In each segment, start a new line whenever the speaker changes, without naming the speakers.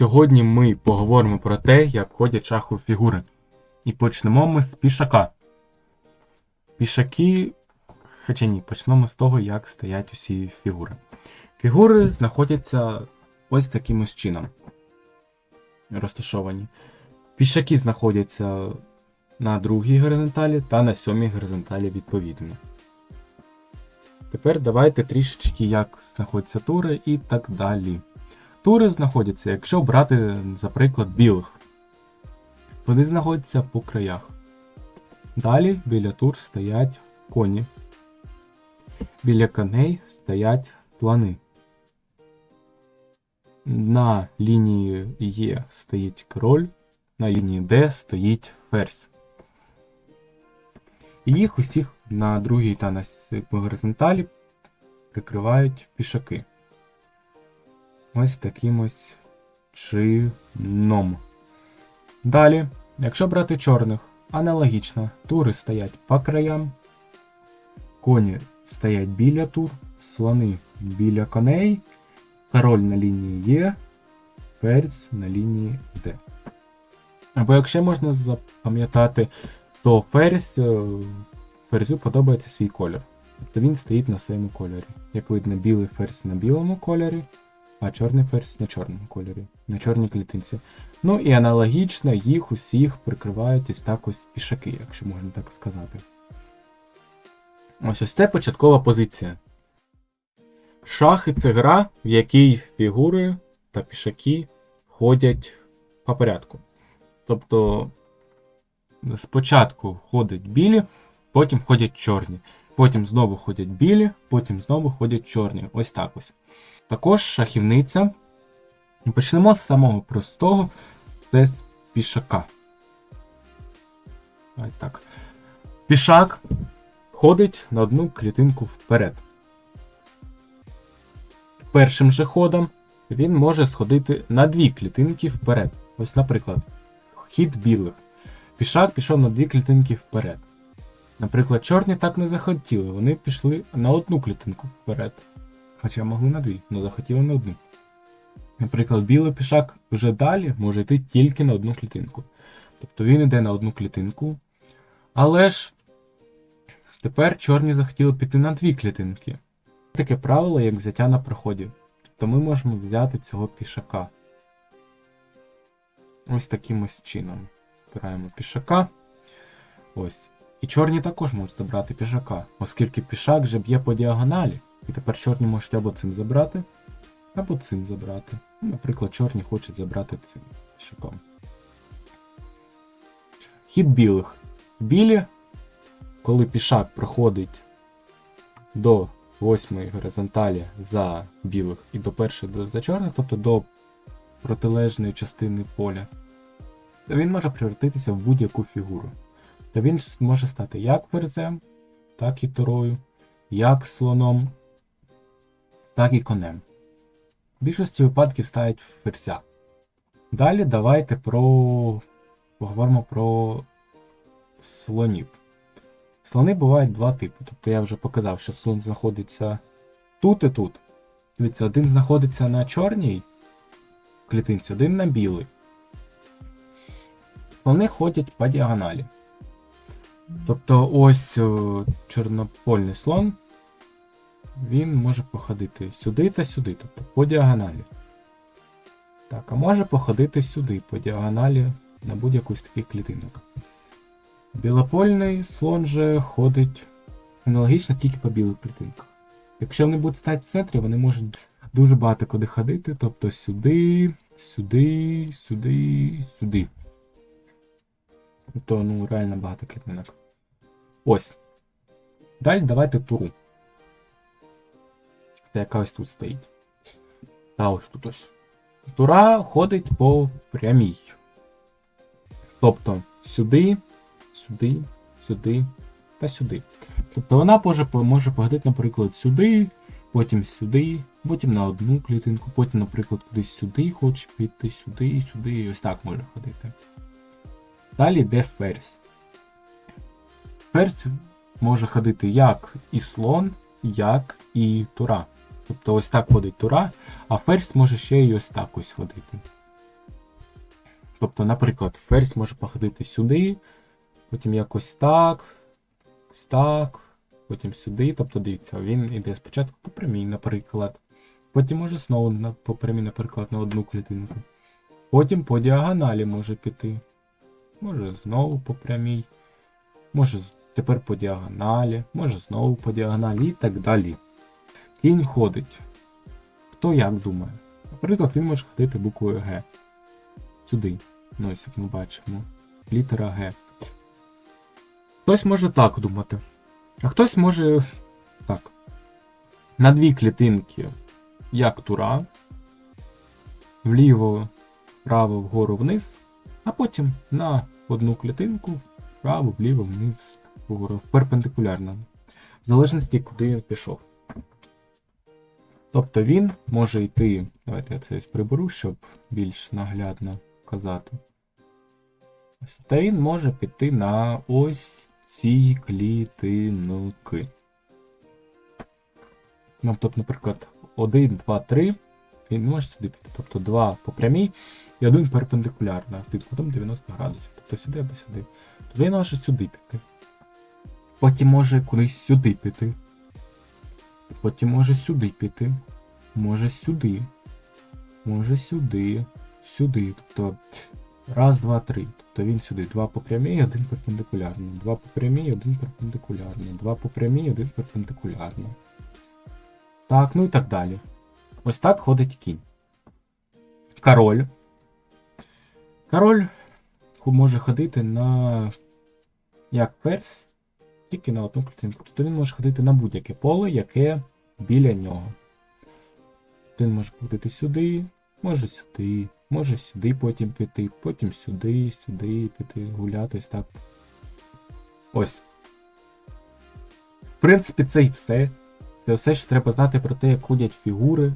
Сьогодні ми поговоримо про те, як ходять шахові фігури. І почнемо ми з пішака. Пішаки. Хоча ні, почнемо з того, як стоять усі фігури. Фігури знаходяться ось таким ось чином. Розташовані. Пішаки знаходяться на другій горизонталі та на сьомій горизонталі відповідно. Тепер давайте трішечки, як знаходяться тури і так далі. Тури знаходяться, якщо брати, за приклад, білих. Вони знаходяться по краях. Далі біля тур стоять коні. Біля коней стоять слони. На лінії Е стоїть король, на лінії Д стоїть ферзь. І їх усіх на другій та на горизонталі прикривають пішаки. Ось таким ось чином. Далі, якщо брати чорних, аналогічно, тури стоять по краям, коні стоять біля тур, слони біля коней, король на лінії Е, ферзь на лінії Д. Або якщо можна запам'ятати, то ферзь е, ферзю подобається свій кольор. Тобто він стоїть на своєму кольорі. Як видно, білий ферзь на білому кольорі, а чорний ферзь на чорному кольорі, на чорній клітинці. Ну і аналогічно їх усіх прикривають ось так ось пішаки, якщо можна так сказати. Ось ось це початкова позиція. Шахи це гра, в якій фігури та пішаки ходять по порядку. Тобто спочатку ходять білі, потім ходять чорні. Потім знову ходять білі, потім знову ходять чорні. Ось так ось. Також шахівниця. Почнемо з самого простого, це з пішака. Ось так. Пішак ходить на одну клітинку вперед. Першим же ходом він може сходити на дві клітинки вперед. Ось, наприклад, хід білих. Пішак пішов на дві клітинки вперед. Наприклад, чорні так не захотіли, вони пішли на одну клітинку вперед. Хоча могли на дві, але захотіли на одну. Наприклад, білий пішак вже далі може йти тільки на одну клітинку. Тобто він йде на одну клітинку. Але ж тепер чорні захотіли піти на дві клітинки. Таке правило, як взяття на проході. Тобто ми можемо взяти цього пішака. Ось таким ось чином. Збираємо пішака. Ось. І чорні також можуть забрати пішака, оскільки пішак вже б'є по діагоналі. І тепер чорні можуть або цим забрати, або цим забрати. Ну, Наприклад, чорні хочуть забрати цим пішаком. Хід білих. Білі, коли пішак проходить до восьмої горизонталі за білих і до першої за чорних, тобто до протилежної частини поля, то він може превратитися в будь-яку фігуру то він може стати як ферзем, так і турою, як слоном, так і конем. В більшості випадків ставить ферзя. Далі давайте про... поговоримо про слонів. Слони бувають два типи. Тобто я вже показав, що слон знаходиться тут і тут. Дивіться, один знаходиться на чорній клітинці, один на білий. Слони ходять по діагоналі. Тобто ось чорнопольний слон, він може походити сюди та сюди, тобто по діагоналі. Так, а може походити сюди, по діагоналі на будь-яку з таких клітинок. Білопольний слон же ходить аналогічно тільки по білих клітинках. Якщо вони будуть стати в центрі, вони можуть дуже багато куди ходити, тобто сюди, сюди, сюди, сюди. Тобто, ну, реально багато клітинок. Ось. Далі давайте туру. Це яка ось тут стоїть. Та ось тут ось. Тура ходить по прямій. Тобто сюди, сюди, сюди та сюди. Тобто вона може, може походити, наприклад, сюди, потім сюди, потім на одну клітинку, потім, наприклад, кудись сюди хоче піти, сюди, і сюди, і ось так може ходити. Далі йде ферзь. Ферзь може ходити як і слон, як і тура. Тобто ось так ходить тура, а ферзь може ще й ось так ось ходити. Тобто, наприклад, ферзь може походити сюди, потім якось так, ось так, потім сюди. Тобто, дивіться, він іде спочатку по прямій, наприклад. Потім може знову на, по прямій, наприклад, на одну клітинку. Потім по діагоналі може піти. Може знову по прямій. Може тепер по діагоналі, може знову по діагоналі і так далі. Кінь ходить. Хто як думає? Наприклад, він може ходити буквою Г. Сюди. Ну, ось як ми бачимо. Літера Г. Хтось може так думати. А хтось може так. На дві клітинки, як тура. Вліво, вправо, вгору, вниз. А потім на одну клітинку вправо, вліво, вниз, вгору. Перпендикулярно. В залежності, куди він пішов. Тобто він може йти. Давайте я це ось приберу, щоб більш наглядно казати. Та він може піти на ось ці клітинки. Ну, тобто, наприклад, 1, 2, 3. Він може сюди піти. Тобто 2 по прямій і один перпендикулярно під кутом 90 градусів. Тобто сюди або сюди. Тобто він може сюди піти. Потім може кудись сюди піти. Потім може сюди піти. Може сюди. Може сюди. Сюди. Тобто. Раз, два, три. Тобто він сюди. Два по прямій, один перпендикулярно. Два по прямій, один перпендикулярно. Два по прямій, один перпендикулярно. Так, ну і так далі. Ось так ходить кінь. Король. Король може ходити на. як ферзь, тільки на одну клітинку. Тобто він може ходити на будь-яке поле, яке біля нього. Тобто Він може ходити сюди, може сюди, може сюди потім піти, потім сюди, сюди піти, гуляти ось так. Ось. В принципі, це і все. Це все, що треба знати про те, як ходять фігури,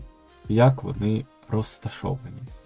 як вони розташовані.